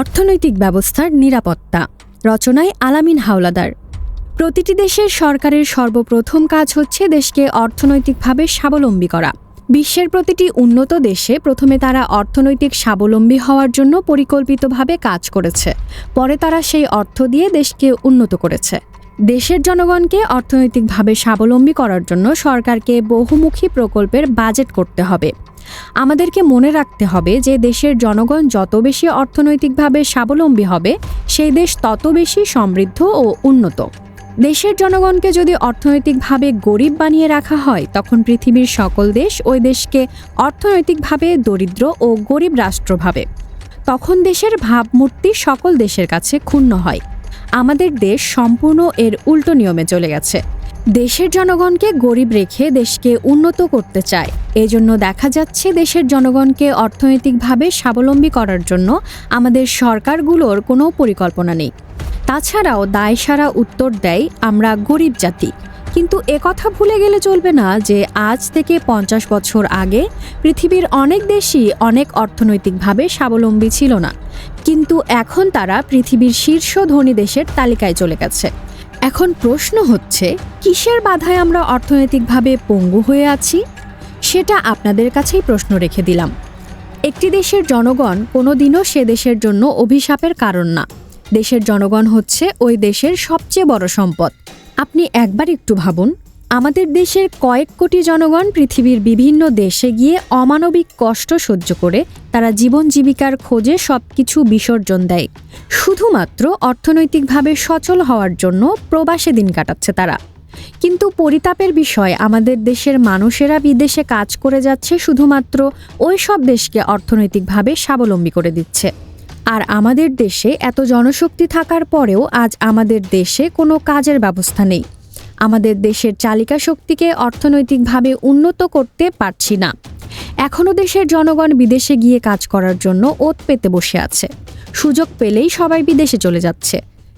অর্থনৈতিক ব্যবস্থার নিরাপত্তা। রচনায় আলামিন হাওলাদার। প্রতিটি দেশের সরকারের সর্বপ্রথম কাজ হচ্ছে দেশকে অর্থনৈতিকভাবে স্বাবলম্বী করা। বিশ্বের প্রতিটি উন্নত দেশে প্রথমে তারা অর্থনৈতিক স্বাবলম্বী হওয়ার জন্য পরিকল্পিতভাবে কাজ করেছে। পরে তারা সেই অর্থ দিয়ে দেশকে উন্নত করেছে। দেশের জনগণকে অর্থনৈতিকভাবে স্বাবলম্বী করার জন্য সরকারকে বহুমুখী প্রকল্পের বাজেট করতে হবে। আমাদেরকে মনে রাখতে হবে যে দেশের জনগণ যত বেশি অর্থনৈতিকভাবে স্বাবলম্বী হবে, সেই দেশ তত বেশি সমৃদ্ধ ও উন্নত। দেশের জনগণকে যদি অর্থনৈতিকভাবে গরিব বানিয়ে রাখা হয়, তখন পৃথিবীর সকল দেশ ওই দেশকে অর্থনৈতিকভাবে দরিদ্র ও গরিব রাষ্ট্র ভাবে। তখন দেশের ভাবমূর্তি সকল দেশের কাছে ক্ষুণ্ণ হয়। আমাদের দেশ সম্পূর্ণ এর উল্টো নিয়মে চলে গেছে। দেশের জনগণকে গরিব রেখে দেশকে উন্নত করতে চায়। এজন্য দেখা যাচ্ছে দেশের জনগণকে অর্থনৈতিকভাবে স্বাবলম্বী করার জন্য আমাদের সরকারগুলোর কোনো পরিকল্পনা নেই। তাছাড়াও দায়সারা উত্তর দেয় আমরা গরিব জাতি। কিন্তু একথা ভুলে গেলে চলবে না যে আজ থেকে পঞ্চাশ বছর আগে পৃথিবীর অনেক দেশই অনেক অর্থনৈতিকভাবে স্বাবলম্বী ছিল না। কিন্তু এখন তারা পৃথিবীর শীর্ষ ধনী দেশের তালিকায় চলে গেছে। এখন প্রশ্ন হচ্ছে, কিসের বাধায় আমরা অর্থনৈতিকভাবে পঙ্গু হয়ে আছি? সেটা আপনাদের কাছেই প্রশ্ন রেখে দিলাম। একটি দেশের জনগণ কোনো দিনও সে দেশের জন্য অভিশাপের কারণ না। দেশের জনগণ হচ্ছে ওই দেশের সবচেয়ে বড় সম্পদ। আপনি একবার একটু ভাবুন। আমাদের দেশের কয়েক কোটি জনগণ পৃথিবীর বিভিন্ন দেশে গিয়ে অমানবিক কষ্ট সহ্য করে তারা জীবন জীবিকার খোঁজে সব কিছু বিসর্জন দেয়। শুধুমাত্র অর্থনৈতিকভাবে সচল হওয়ার জন্য প্রবাসে দিন কাটাচ্ছে তারা। কিন্তু পরিতাপের বিষয়, আমাদের দেশের মানুষেরা বিদেশে কাজ করে যাচ্ছে শুধুমাত্র ওই সব দেশকে অর্থনৈতিকভাবে স্বাবলম্বী করে দিচ্ছে। আর আমাদের দেশে এত জনশক্তি থাকার পরেও আজ আমাদের দেশে কোনো কাজের ব্যবস্থা নেই। আমাদের দেশের চালিকা শক্তিকে অর্থনৈতিকভাবে উন্নত করতে পারছি না। এখনও দেশের জনগণ বিদেশে গিয়ে কাজ করার জন্য ওত পেতে বসে আছে। সুযোগ পেলেই সবাই বিদেশে চলে যাচ্ছে।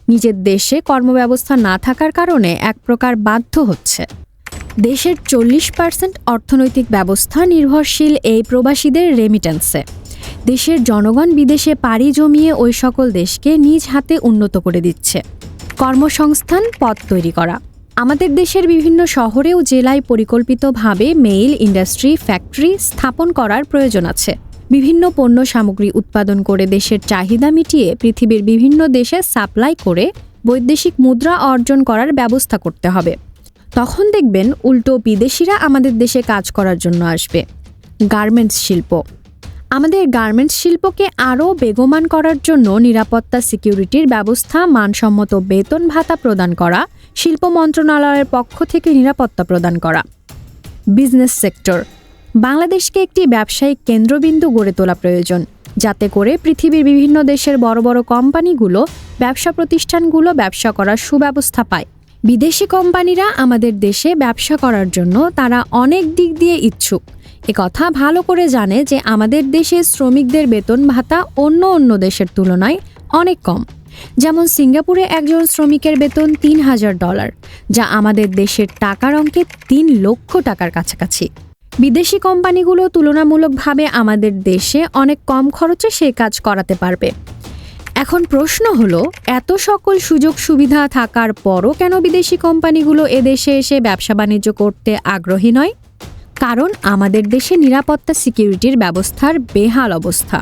নিজের দেশে কর্মব্যবস্থা না থাকার কারণে এক প্রকার বাধ্য হচ্ছে। দেশের চল্লিশ পার্সেন্ট অর্থনৈতিক ব্যবস্থা নির্ভরশীল এই প্রবাসীদের রেমিটেন্সে দেশের জনগণ বিদেশে পাড়ি জমিয়ে ওই সকল দেশকে নিজ হাতে উন্নত করে দিচ্ছে। কর্মসংস্থান, পথ তৈরি করা। আমাদের দেশের বিভিন্ন শহরে ও জেলায় পরিকল্পিতভাবে মেইল ইন্ডাস্ট্রি, ফ্যাক্টরি স্থাপন করার প্রয়োজন আছে। বিভিন্ন পণ্য সামগ্রী উৎপাদন করে দেশের চাহিদা মিটিয়ে পৃথিবীর বিভিন্ন দেশে সাপ্লাই করে বৈদেশিক মুদ্রা অর্জন করার ব্যবস্থা করতে হবে। তখন দেখবেন উল্টো বিদেশিরা আমাদের দেশে কাজ করার জন্য আসবে। গার্মেন্টস শিল্প। আমাদের গার্মেন্টস শিল্পকে আরও বেগমান করার জন্য নিরাপত্তা, সিকিউরিটির ব্যবস্থা, মানসম্মত বেতন ভাতা প্রদান করা শিল্প মন্ত্রণালয়ের পক্ষ থেকে নিরাপত্তা প্রদান করা। Business sector. বাংলাদেশকে একটি ব্যবসায়িক কেন্দ্রবিন্দু গড়ে তোলা প্রয়োজন, যাতে করে পৃথিবীর বিভিন্ন দেশের বড় বড় কোম্পানিগুলো ব্যবসা প্রতিষ্ঠানগুলো ব্যবসা করার সুব্যবস্থা পায়। বিদেশি কোম্পানিরা আমাদের দেশে ব্যবসা করার জন্য তারা অনেক দিক দিয়ে ইচ্ছুক। কথা ভালো করে জানে যে আমাদের দেশে শ্রমিকদের বেতন ভাতা অন্য অন্য দেশের তুলনায় অনেক কম। যেমন সিঙ্গাপুরে একজন শ্রমিকের বেতন তিন হাজার ডলার, যা আমাদের দেশের টাকার অঙ্কে তিন লক্ষ টাকার কাছাকাছি। বিদেশি কোম্পানিগুলো তুলনামূলকভাবে আমাদের দেশে অনেক কম খরচে সেই কাজ করাতে পারবে। এখন প্রশ্ন হলো, এত সকল সুযোগ সুবিধা থাকার পরও কেন বিদেশি কোম্পানিগুলো এদেশে এসে ব্যবসা বাণিজ্য করতে আগ্রহী নয়? কারণ আমাদের দেশে নিরাপত্তা সিকিউরিটির ব্যবস্থার বেহাল অবস্থা।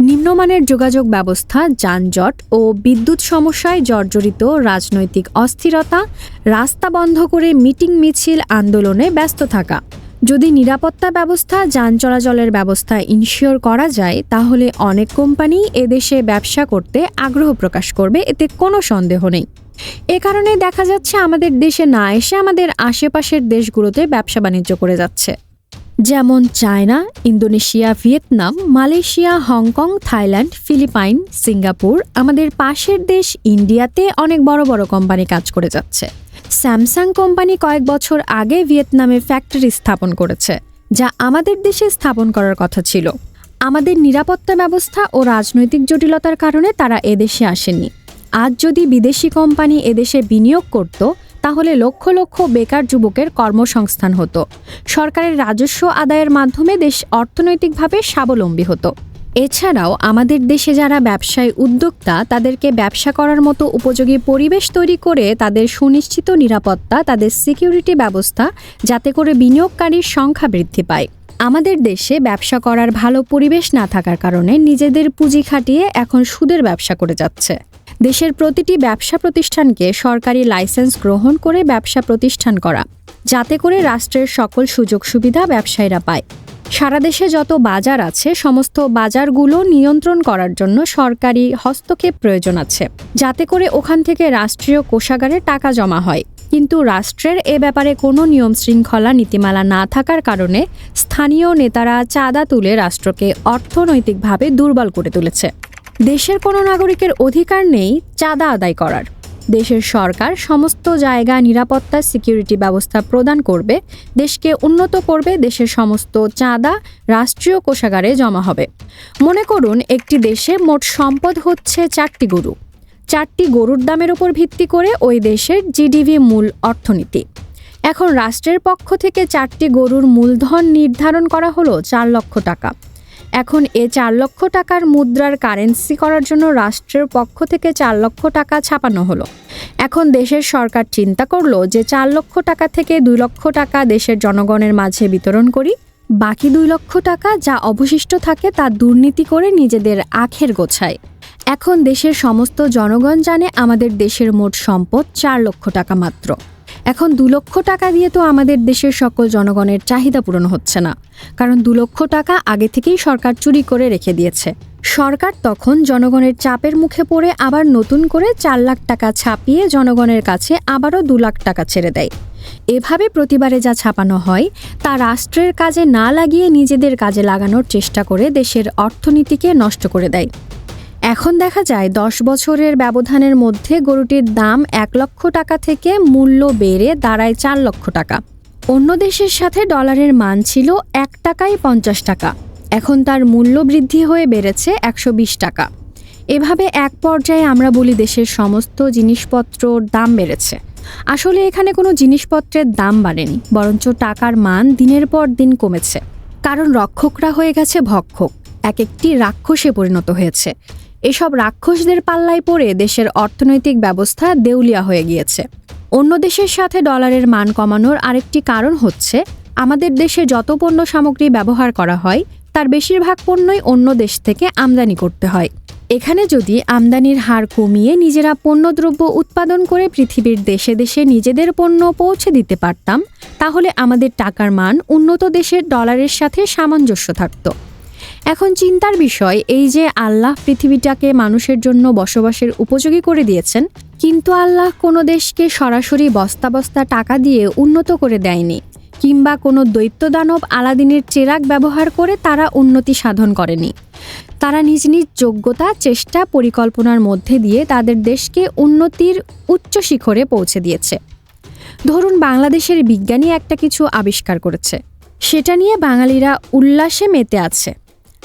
নিম্নমানের যোগাযোগ ব্যবস্থা, যানজট ও বিদ্যুৎ সমস্যায় জর্জরিত রাজনৈতিক অস্থিরতা, রাস্তা বন্ধ করে মিটিং মিছিল আন্দোলনে ব্যস্ত থাকা। যদি নিরাপত্তা ব্যবস্থা, যান চলাচলের ব্যবস্থা ইনশিওর করা যায়, তাহলে অনেক কোম্পানি এদেশে ব্যবসা করতে আগ্রহ প্রকাশ করবে, এতে কোনো সন্দেহ নেই। এ কারণে দেখা যাচ্ছে, আমাদের দেশে না এসে আমাদের আশেপাশের দেশগুলোতে ব্যবসা বাণিজ্য করে যাচ্ছে। যেমন China, Indonesia, Vietnam, Malaysia, Hong Kong, Thailand, Philippines, Singapore, আমাদের পাশের দেশ ইন্ডিয়াতে অনেক বড় বড় কোম্পানি কাজ করে যাচ্ছে। স্যামসাং কোম্পানি কয়েক বছর আগে ভিয়েতনামে ফ্যাক্টরি স্থাপন করেছে, যা আমাদের দেশে স্থাপন করার কথা ছিল। আমাদের নিরাপত্তা ব্যবস্থা ও রাজনৈতিক জটিলতার কারণে তারা এদেশে আসেনি আজ যদি বিদেশি কোম্পানি এদেশে বিনিয়োগ করত তাহলে লক্ষ লক্ষ বেকার যুবকের কর্মসংস্থান হতো। সরকারের রাজস্ব আদায়ের মাধ্যমে দেশ অর্থনৈতিকভাবে স্বাবলম্বী হতো। এছাড়াও আমাদের দেশে যারা ব্যবসায় উদ্যোক্তা, তাদেরকে ব্যবসা করার মতো উপযোগী পরিবেশ তৈরি করে তাদের সুনিশ্চিত নিরাপত্তা, তাদের সিকিউরিটি ব্যবস্থা, যাতে করে বিনিয়োগকারীর সংখ্যা বৃদ্ধি পায়। আমাদের দেশে ব্যবসা করার ভালো পরিবেশ না থাকার কারণে নিজেদের পুঁজি খাটিয়ে এখন সুদের ব্যবসা করে যাচ্ছে। দেশের প্রতিটি ব্যবসা প্রতিষ্ঠানকে সরকারি লাইসেন্স গ্রহণ করে ব্যবসা প্রতিষ্ঠান করা, যাতে করে রাষ্ট্রের সকল সুযোগ সুবিধা ব্যবসায়ীরা পায়। সারা দেশে যত বাজার আছে, সমস্ত বাজারগুলো নিয়ন্ত্রণ করার জন্য সরকারি হস্তক্ষেপ প্রয়োজন আছে, যাতে করে ওখান থেকে রাষ্ট্রীয় কোষাগারে টাকা জমা হয়। কিন্তু রাষ্ট্রের এ ব্যাপারে কোনো নিয়ম শৃঙ্খলা নীতিমালা না থাকার কারণে স্থানীয় নেতারা চাঁদা তুলে রাষ্ট্রকে অর্থনৈতিকভাবে দুর্বল করে তুলেছে। দেশের কোনো নাগরিকের অধিকার নেই চাঁদা আদায় করার। দেশের সরকার সমস্ত জায়গা নিরাপত্তা, সিকিউরিটি ব্যবস্থা প্রদান করবে, দেশকে উন্নত করবে, দেশের সমস্ত চাঁদা রাষ্ট্রীয় কোষাগারে জমা হবে। মনে করুন, একটি দেশে মোট সম্পদ হচ্ছে চারটি গরু। চারটি গরুর দামের উপর ভিত্তি করে ওই দেশের জিডিপি মূল অর্থনীতি। এখন রাষ্ট্রের পক্ষ থেকে চারটি গরুর মূলধন নির্ধারণ করা হলো চার লক্ষ টাকা। এখন এ চার লক্ষ টাকার মুদ্রার কারেন্সি করার জন্য রাষ্ট্রের পক্ষ থেকে চার লক্ষ টাকা ছাপানো হলো। এখন দেশের সরকার চিন্তা করল যে চার লক্ষ টাকা থেকে দুই লক্ষ টাকা দেশের জনগণের মাঝে বিতরণ করি। বাকি দুই লক্ষ টাকা যা অবশিষ্ট থাকে তা দুর্নীতি করে নিজেদের আখের গোছায়। এখন দেশের সমস্ত জনগণ জানে আমাদের দেশের মোট সম্পদ চার লক্ষ টাকা মাত্র। এখন দু লক্ষ টাকা দিয়ে তো আমাদের দেশের সকল জনগণের চাহিদা পূরণ হচ্ছে না। কারণ দু লক্ষ টাকা আগে থেকেই সরকার চুরি করে রেখে দিয়েছে। সরকার তখন জনগণের চাপের মুখে পড়ে আবার নতুন করে চার লাখ টাকা ছাপিয়ে জনগণের কাছে আবারও দু লাখ টাকা ছেড়ে দেয়। এভাবে প্রতিবারে যা ছাপানো হয়, তা রাষ্ট্রের কাজে না লাগিয়ে নিজেদের কাজে লাগানোর চেষ্টা করে দেশের অর্থনীতিকে নষ্ট করে দেয়। এখন দেখা যায় দশ বছরের ব্যবধানের মধ্যে গরুটির দাম এক লক্ষ টাকা থেকে মূল্য বেড়ে দাঁড়ায় চার লক্ষ টাকা। অন্য দেশের সাথে ডলারের মান ছিল এক টাকায় পঞ্চাশ টাকা। এখন তার মূল্য বৃদ্ধি হয়ে বেড়েছে একশো বিশ টাকা। এভাবে এক পর্যায়ে আমরা বলি দেশের সমস্ত জিনিসপত্রর দাম বেড়েছে। আসলে এখানে কোনো জিনিসপত্রের দাম বাড়েনি, বরঞ্চ টাকার মান দিনের পর দিন কমেছে। কারণ রক্ষকরা হয়ে গেছে ভক্ষক। এক একটি রাক্ষসে পরিণত হয়েছে। এসব রাক্ষসদের পাল্লায় পড়ে দেশের অর্থনৈতিক ব্যবস্থা দেউলিয়া হয়ে গিয়েছে। অন্য দেশের সাথে ডলারের মান কমানোর আরেকটি কারণ হচ্ছে, আমাদের দেশে যত পণ্য সামগ্রী ব্যবহার করা হয়, তার বেশিরভাগ পণ্যই অন্য দেশ থেকে আমদানি করতে হয়। এখানে যদি আমদানির হার কমিয়ে নিজেরা পণ্যদ্রব্য উৎপাদন করে পৃথিবীর দেশে দেশে নিজেদের পণ্য পৌঁছে দিতে পারতাম, তাহলে আমাদের টাকার মান উন্নত দেশের ডলারের সাথে সামঞ্জস্য থাকতো। এখন চিন্তার বিষয় এই যে আল্লাহ পৃথিবীটাকে মানুষের জন্য বসবাসের উপযোগী করে দিয়েছেন, কিন্তু আল্লাহ কোনো দেশকে সরাসরি বস্তা বস্তা টাকা দিয়ে উন্নত করে দেয়নি কিংবা কোনো দৈত্য দানব আলাদিনের চেরাক ব্যবহার করে তারা উন্নতি সাধন করেনি। তারা নিজ নিজ যোগ্যতা, চেষ্টা, পরিকল্পনার মধ্যে দিয়ে তাদের দেশকে উন্নতির উচ্চ শিখরে পৌঁছে দিয়েছে। ধরুন বাংলাদেশের বিজ্ঞানী একটা কিছু আবিষ্কার করেছে। সেটা নিয়ে বাঙালিরা উল্লাসে মেতে আছে।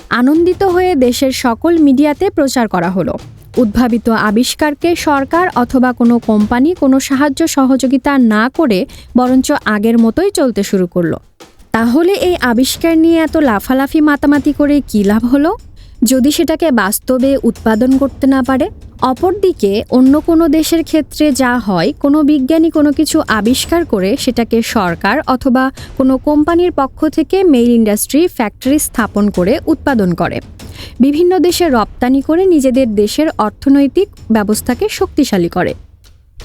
আনন্দিত হয়ে দেশের সকল মিডিয়াতে প্রচার করা হলো। উদ্ভাবিত আবিষ্কারকে সরকার অথবা কোনো কোম্পানি কোনো সাহায্য সহযোগিতা না করে বরঞ্চ আগের মতোই চলতে শুরু করল। তাহলে এই আবিষ্কার নিয়ে এত লাফালাফি মাতামাতি করে কী লাভ হলো? যদি সেটাকে বাস্তবে উৎপাদন করতে না পারে, অপরদিকে অন্য কোনো দেশের ক্ষেত্রে যা হয়, কোনো বিজ্ঞানী কোনো কিছু আবিষ্কার করে সেটাকে সরকার অথবা কোনো কোম্পানির পক্ষ থেকে মেইল ইন্ডাস্ট্রি ফ্যাক্টরি স্থাপন করে উৎপাদন করে। বিভিন্ন দেশে রপ্তানি করে নিজেদের দেশের অর্থনৈতিক ব্যবস্থাকে শক্তিশালী করে।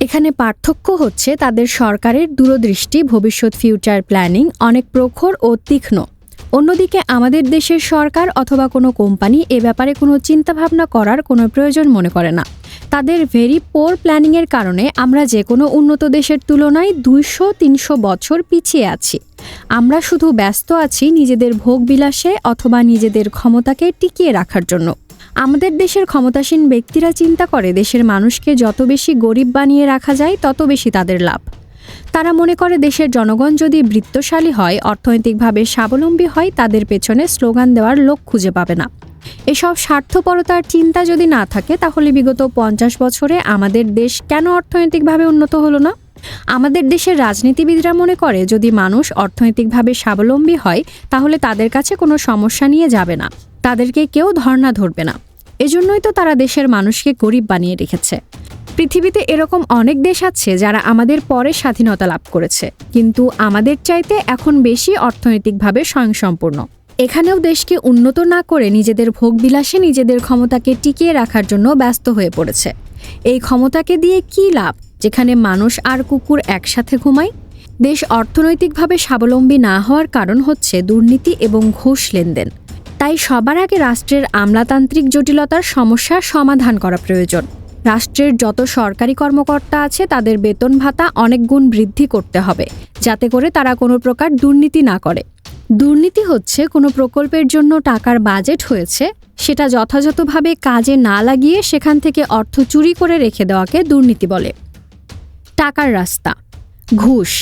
এখানে পার্থক্য হচ্ছে তাদের সরকারের দূরদৃষ্টি, ভবিষ্যৎ ফিউচার প্ল্যানিং অনেক প্রখর ও তীক্ষ্ণ। অন্যদিকে আমাদের দেশের সরকার অথবা কোনো কোম্পানি এ ব্যাপারে কোনো চিন্তাভাবনা করার কোনো প্রয়োজন মনে করে না। তাদের ভেরি পোর প্ল্যানিংয়ের কারণে আমরা যে কোনো উন্নত দেশের তুলনায় দুইশো, তিনশো বছর পিছিয়ে আছি। আমরা শুধু ব্যস্ত আছি নিজেদের ভোগবিলাসে অথবা নিজেদের ক্ষমতাকে টিকিয়ে রাখার জন্য। আমাদের দেশের ক্ষমতাসীন ব্যক্তিরা চিন্তা করে দেশের মানুষকে যত বেশি গরিব বানিয়ে রাখা যায়, তত বেশি তাদের লাভ। তারা মনে করে দেশের জনগণ যদি বৃত্তশালী হয়, অর্থনৈতিকভাবে স্বাবলম্বী হয়, তাদের পেছনে স্লোগান দেওয়ার লোক খুঁজে পাবে না। এসব স্বার্থপরতার চিন্তা যদি না থাকে, তাহলে বিগত পঞ্চাশ বছরে আমাদের দেশ কেন অর্থনৈতিকভাবে উন্নত হলো না? আমাদের দেশের রাজনীতিবিদরা মনে করে, যদি মানুষ অর্থনৈতিকভাবে স্বাবলম্বী হয়, তাহলে তাদের কাছে কোনো সমস্যা নিয়ে যাবে না। তাদেরকে কেউ ধর্ণা ধরবে না। এজন্যই তো তারা দেশের মানুষকে গরিব বানিয়ে রেখেছে। পৃথিবীতে এরকম অনেক দেশ আছে যারা আমাদের পরে স্বাধীনতা লাভ করেছে, কিন্তু আমাদের চাইতে এখন বেশি অর্থনৈতিকভাবে স্বয়ংসম্পূর্ণ। এখানেও দেশকে উন্নত না করে নিজেদের ভোগবিলাসে নিজেদের ক্ষমতাকে টিকিয়ে রাখার জন্য ব্যস্ত হয়ে পড়েছে। এই ক্ষমতাকে দিয়ে কী লাভ, যেখানে মানুষ আর কুকুর একসাথে ঘুমায়? দেশ অর্থনৈতিকভাবে স্বাবলম্বী না হওয়ার কারণ হচ্ছে দুর্নীতি এবং ঘুষ লেনদেন। তাই সবার আগে রাষ্ট্রের আমলাতান্ত্রিক জটিলতার সমস্যার সমাধান করা প্রয়োজন। রাষ্ট্রের যত সরকারি কর্মকর্তা আছে, তাদের বেতন ভাতা অনেক গুণ বৃদ্ধি করতে হবে, যাতে করে তারা কোনো প্রকার দুর্নীতি না করে। দুর্নীতি হচ্ছে কোনো প্রকল্পের জন্য টাকার বাজেট হয়েছে, সেটা যথাযথভাবে কাজে না লাগিয়ে সেখান থেকে অর্থ চুরি করে রেখে দেওয়াকে দুর্নীতি বলে। টাকার রাস্তা, ঘুষ,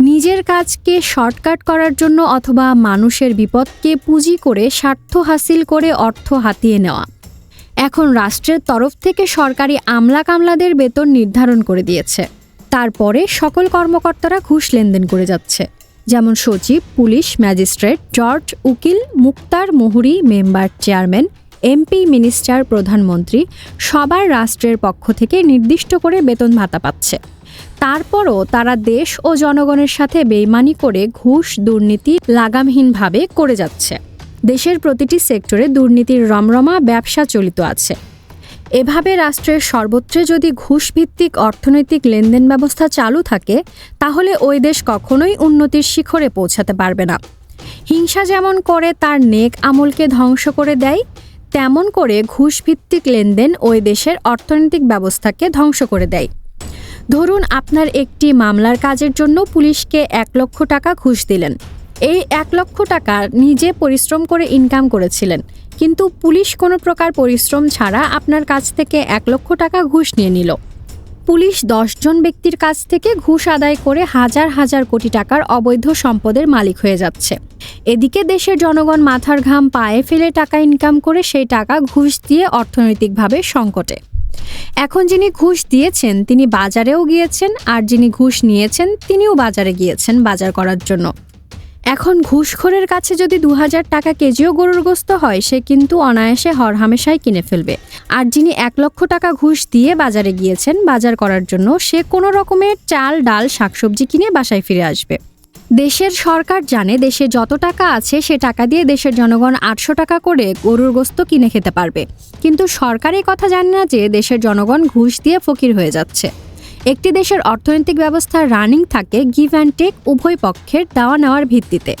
নিজের কাজকে শর্টকাট করার জন্য অথবা মানুষের বিপদকে পুঁজি করে স্বার্থ হাসিল করে অর্থ হাতিয়ে নেওয়া। এখন রাষ্ট্রের তরফ থেকে সরকারি আমলা কামলাদের বেতন নির্ধারণ করে দিয়েছে। তারপরে সকল কর্মকর্তারা ঘুষ লেনদেন করে যাচ্ছে। যেমন সচিব, পুলিশ, ম্যাজিস্ট্রেট জর্জ উকিল, মুক্তার মুহুরি, মেম্বার চেয়ারম্যান, এমপি, মিনিস্টার, প্রধানমন্ত্রী সবার রাষ্ট্রের পক্ষ থেকে নির্দিষ্ট করে বেতন ভাতা পাচ্ছে। তারপরও তারা দেশ ও জনগণের সাথে বেইমানি করে ঘুষ দুর্নীতি লাগামহীনভাবে করে যাচ্ছে। দেশের প্রতিটি সেক্টরে দুর্নীতির রমরমা, ব্যবসা চলিত আছে। এভাবে রাষ্ট্রের সর্বত্রে যদি ঘুষভিত্তিক অর্থনৈতিক লেনদেন ব্যবস্থা চালু থাকে, তাহলে ওই দেশ কখনোই উন্নতির শিখরে পৌঁছাতে পারবে না। হিংসা যেমন করে তার নেক আমলকে ধ্বংস করে দেয়, তেমন করে ঘুষভিত্তিক লেনদেন ওই দেশের অর্থনৈতিক ব্যবস্থাকে ধ্বংস করে দেয়। ধরুন আপনার একটি মামলার কাজের জন্য পুলিশকে এক লক্ষ টাকা ঘুষ দিলেন। এই এক লক্ষ টাকা নিজে পরিশ্রম করে ইনকাম করেছিলেন। কিন্তু পুলিশ কোনো প্রকার পরিশ্রম ছাড়া আপনার কাছ থেকে এক লক্ষ টাকা ঘুষ নিয়ে নিল। পুলিশ দশজন ব্যক্তির কাছ থেকে ঘুষ আদায় করে হাজার হাজার কোটি টাকার অবৈধ সম্পদের মালিক হয়ে যাচ্ছে। এদিকে দেশের জনগণ মাথার ঘাম পায়ে ফেলে টাকা ইনকাম করে সেই টাকা ঘুষ দিয়ে অর্থনৈতিকভাবে সংকটে। এখন যিনি ঘুষ দিয়েছেন, তিনি বাজারেও গিয়েছেন, আর যিনি ঘুষ নিয়েছেন, তিনিও বাজারে গিয়েছেন বাজার করার জন্য। এখন ঘুষখোরের কাছে যদি দু হাজার টাকা কেজিও গরুর গোস্ত হয়, সে কিন্তু অনায়াসে হরহামেশাই কিনে ফেলবে। আর যিনি এক লক্ষ টাকা ঘুষ দিয়ে বাজারে গিয়েছেন, বাজার করার জন্য সে কোনো রকমের চাল, ডাল, শাকসবজি কিনে বাসায় ফিরে আসবে। দেশের সরকার জানে, দেশে যত টাকা আছে, সে টাকা দিয়ে দেশের জনগণ আটশো টাকা করে গরুর গোস্ত কিনে খেতে পারবে। কিন্তু সরকার কথা জানে না যে, দেশের জনগণ ঘুষ দিয়ে ফকির হয়ে যাচ্ছে। একটি দেশের অর্থনৈতিক ব্যবস্থা রানিং থাকে গিভ অ্যান্ড টেক উভয় পক্ষের দেওয়া নেওয়ার ভিত্তিতে।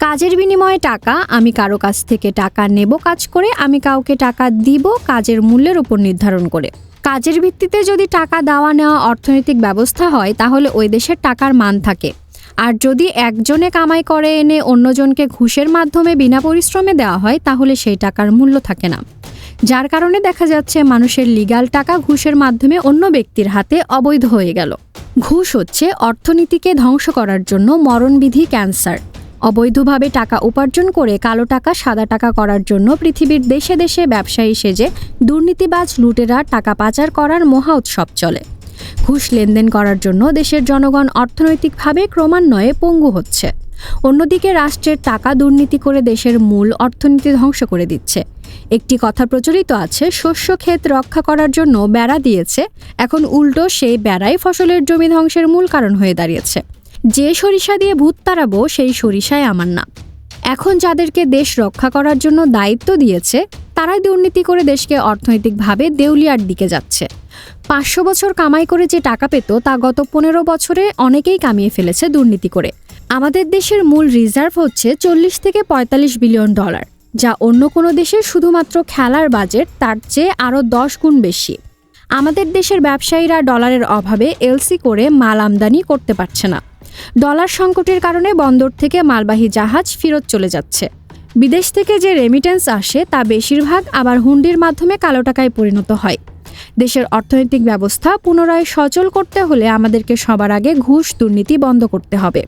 কাজের বিনিময়ে টাকা, আমি কারও কাছ থেকে টাকা নেব কাজ করে, আমি কাউকে টাকা দিব কাজের মূল্যের উপর নির্ধারণ করে। কাজের ভিত্তিতে যদি টাকা দেওয়া নেওয়া অর্থনৈতিক ব্যবস্থা হয়, তাহলে ওই দেশের টাকার মান থাকে। আর যদি একজনে কামাই করে এনে অন্যজনকে ঘুষের মাধ্যমে বিনা পরিশ্রমে দেওয়া হয়, তাহলে সেই টাকার মূল্য থাকে না। যার কারণে দেখা যাচ্ছে মানুষের লিগাল টাকা ঘুষের মাধ্যমে অন্য ব্যক্তির হাতে অবৈধ হয়ে গেল। ঘুষ হচ্ছে অর্থনীতিকে ধ্বংস করার জন্য মরণবিধি ক্যান্সার। অবৈধভাবে টাকা উপার্জন করে কালো টাকা সাদা টাকা করার জন্য পৃথিবীর দেশে দেশে ব্যবসায়ী সেজে দুর্নীতিবাজ লুটেরা টাকা পাচার করার মহা উৎসব চলে। ঘুষ লেনদেন করার জন্য দেশের জনগণ অর্থনৈতিকভাবে ক্রমান্বয়ে পঙ্গু হচ্ছে। অন্যদিকে রাষ্ট্রের টাকা দুর্নীতি করে দেশের মূল অর্থনীতি ধ্বংস করে দিচ্ছে। একটি কথা প্রচলিত আছে, শস্য ক্ষেত রক্ষা করার জন্য বেড়া দিয়েছে। এখন উল্টো সেই বেড়াই ফসলের জমি ধ্বংসের মূল কারণ হয়ে দাঁড়িয়েছে। যে সরিষা দিয়ে ভূত তাড়াবো, সেই সরিষাই আমার না এখন যাদেরকে দেশ রক্ষা করার জন্য দায়িত্ব দিয়েছে, তারাই দুর্নীতি করে দেশকে অর্থনৈতিকভাবে দেউলিয়ার দিকে যাচ্ছে। পাঁচশো বছর কামাই করে যে টাকা পেত, তা গত পনেরো বছরে অনেকেই কামিয়ে ফেলেছে দুর্নীতি করে। আমাদের দেশের মূল রিজার্ভ হচ্ছে চল্লিশ থেকে পঁয়তাল্লিশ বিলিয়ন ডলার, যা অন্য কোনো দেশের শুধুমাত্র খেলার বাজেট তার চেয়ে আরও দশ গুণ বেশি। আমাদের দেশের ব্যবসায়ীরা ডলারের অভাবে এলসি করে মাল আমদানি করতে পারছে না। ডলার সংকটের কারণে বন্দর থেকে মালবাহী জাহাজ ফেরত চলে যাচ্ছে। বিদেশ থেকে যে রেমিটেন্স আসে তা বেশিরভাগ আবার হুন্ডির মাধ্যমে কালো টাকায় পরিণত হয়। দেশের অর্থনৈতিক ব্যবস্থা পুনরায় সচল করতে হলে আমাদেরকে সবার আগে ঘুষ দুর্নীতি বন্ধ করতে হবে।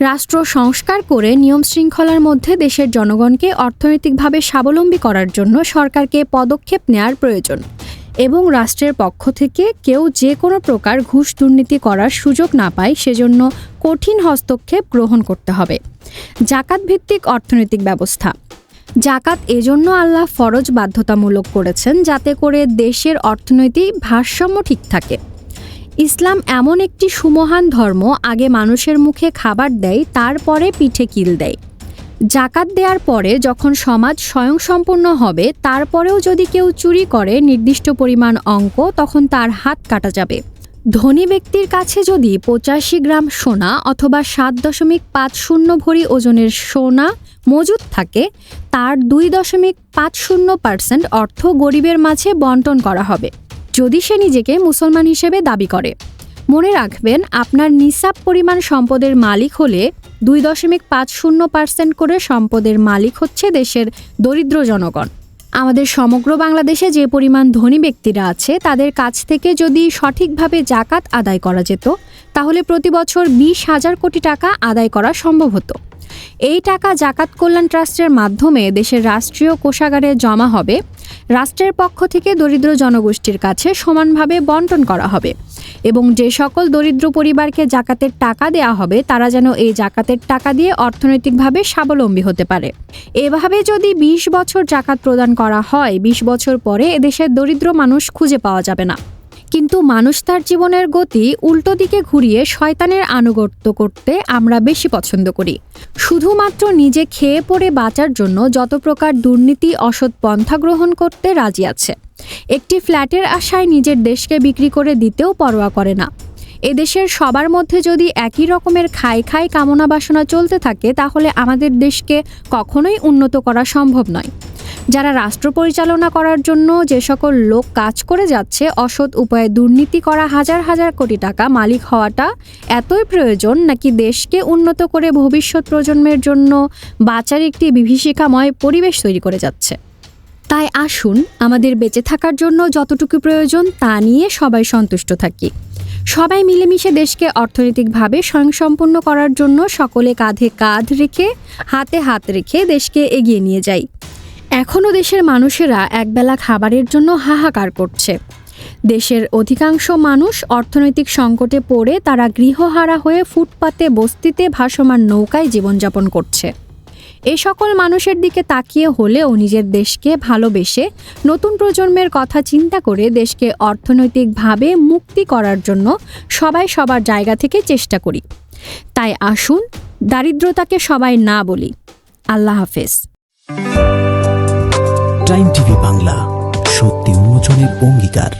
রাষ্ট্র সংস্কার করে নিয়ম শৃঙ্খলার মধ্যে দেশের জনগণকে অর্থনৈতিকভাবে স্বাবলম্বী করার জন্য সরকারকে পদক্ষেপ নেয়ার প্রয়োজন এবং রাষ্ট্রের পক্ষ থেকে কেউ যে কোনো প্রকার ঘুষ দুর্নীতি করার সুযোগ না পায় সেজন্য কঠিন হস্তক্ষেপ গ্রহণ করতে হবে। জাকাত ভিত্তিক অর্থনৈতিক ব্যবস্থা। জাকাত এজন্য আল্লাহ ফরজ বাধ্যতামূলক করেছেন যাতে করে দেশের অর্থনৈতিক ভারসাম্য ঠিক থাকে। ইসলাম এমন একটি সুমহান ধর্ম, আগে মানুষের মুখে খাবার দেয়, তারপরে পিঠে কিল দেয়। জাকাত দেওয়ার পরে যখন সমাজ স্বয়ংসম্পূর্ণ হবে, তারপরেও যদি কেউ চুরি করে নির্দিষ্ট পরিমাণ অঙ্ক, তখন তার হাত কাটা যাবে। ধনী ব্যক্তির কাছে যদি পঁচাশি গ্রাম সোনা অথবা সাত দশমিক পাঁচ শূন্য ভরি ওজনের সোনা মজুদ থাকে, তার দুই দশমিক পাঁচ শূন্য পার্সেন্ট অর্থ গরিবের মাঝে বন্টন করা হবে। যদি সে নিজেকে মুসলমান হিসেবে দাবি করে। মনে রাখবেন, আপনার নিসাব পরিমাণ সম্পদের মালিক হলে দুই দশমিক পাঁচ শূন্য পার্সেন্ট করে সম্পদের মালিক হচ্ছে দেশের দরিদ্র জনগণ। আমাদের সমগ্র বাংলাদেশে যে পরিমাণ ধনী ব্যক্তিরা আছে, তাদের কাছ থেকে যদি সঠিকভাবে জাকাত আদায় করা যেত, তাহলে প্রতি বছর বিশ হাজার কোটি টাকা আদায় করা সম্ভব হতো। এই টাকা জাকাত কল্যাণ ট্রাস্টের মাধ্যমে দেশের রাষ্ট্রীয় কোষাগারে জমা হবে। রাষ্ট্রের পক্ষ থেকে দরিদ্র জনগোষ্ঠীর কাছে সমানভাবে বন্টন করা হবে এবং যে সকল দরিদ্র পরিবারকে জাকাতের টাকা দেওয়া হবে, তারা যেন এই জাকাতের টাকা দিয়ে অর্থনৈতিকভাবে স্বাবলম্বী হতে পারে। এভাবে যদি ২০ বছর জাকাত প্রদান করা হয় ২০ বছর পরে এদেশের দরিদ্র মানুষ খুঁজে পাওয়া যাবে না। কিন্তু মানুষ তার জীবনের গতি উল্টো দিকে ঘুরিয়ে শয়তানের আনুগত্য করতে আমরা বেশি পছন্দ করি। শুধুমাত্র নিজে খেয়ে পড়ে বাঁচার জন্য যত প্রকার দুর্নীতি, অসৎ পন্থা গ্রহণ করতে রাজি আছে। একটি ফ্ল্যাটের আশায় নিজের দেশকে বিক্রি করে দিতেও পরোয়া করে না। এদেশের সবার মধ্যে যদি একই রকমের খাই খাই কামনা বাসনা চলতে থাকে, তাহলে আমাদের দেশকে কখনোই উন্নত করা সম্ভব নয়। যারা রাষ্ট্র পরিচালনা করার জন্য যে সকল লোক কাজ করে যাচ্ছে, অসৎ উপায়ে দুর্নীতি করা হাজার হাজার কোটি টাকা মালিক হওয়াটা এতই প্রয়োজন নাকি দেশকে উন্নত করে ভবিষ্যৎ প্রজন্মের জন্য বাঁচার একটি বিভীষিকাময় পরিবেশ তৈরি করে যাচ্ছে? তাই আসুন, আমাদের বেঁচে থাকার জন্য যতটুকু প্রয়োজন তা নিয়ে সবাই সন্তুষ্ট থাকি। সবাই মিলেমিশে দেশকে অর্থনৈতিকভাবে স্বয়ংসম্পন্ন করার জন্য সকলে কাঁধে কাঁধ রেখে, হাতে হাত রেখে দেশকে এগিয়ে নিয়ে যাই। এখনও দেশের মানুষেরা একবেলা খাবারের জন্য হাহাকার করছে। দেশের অধিকাংশ মানুষ অর্থনৈতিক সংকটে পড়ে তারা গৃহহারা হয়ে ফুটপাতে, বস্তিতে ভাসমান নৌকায় জীবনযাপন করছে। এ সকল মানুষের দিকে তাকিয়ে হলেও নিজের দেশকে ভালোবেসে নতুন প্রজন্মের কথা চিন্তা করে দেশকে অর্থনৈতিকভাবে মুক্তি করার জন্য সবাই সবার জায়গা থেকে চেষ্টা করি। তাই আসুন, দারিদ্রতাকে সবাই না বলি। আল্লাহ হাফেজ। টাইম টিভি বাংলা সত্যি উন্মোচনের অঙ্গীকার।